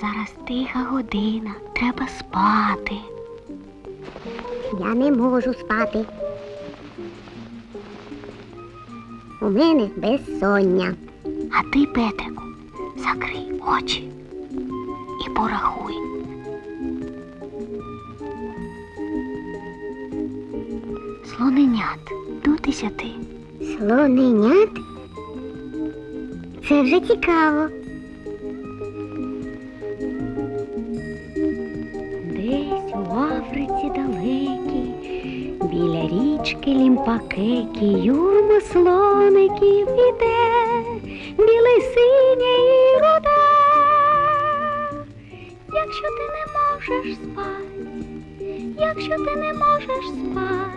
Зараз тиха година, треба спати. Я не можу спати. У мене безсоння. А ти, Петрику, закрий очі і порахуй. Слоненят до десяти. Слоненят? Це вже цікаво. Біля річки Лімпакекі, юрма слоників іде, білий синє і рода. Якщо ти не можеш спати, якщо ти не можеш спати.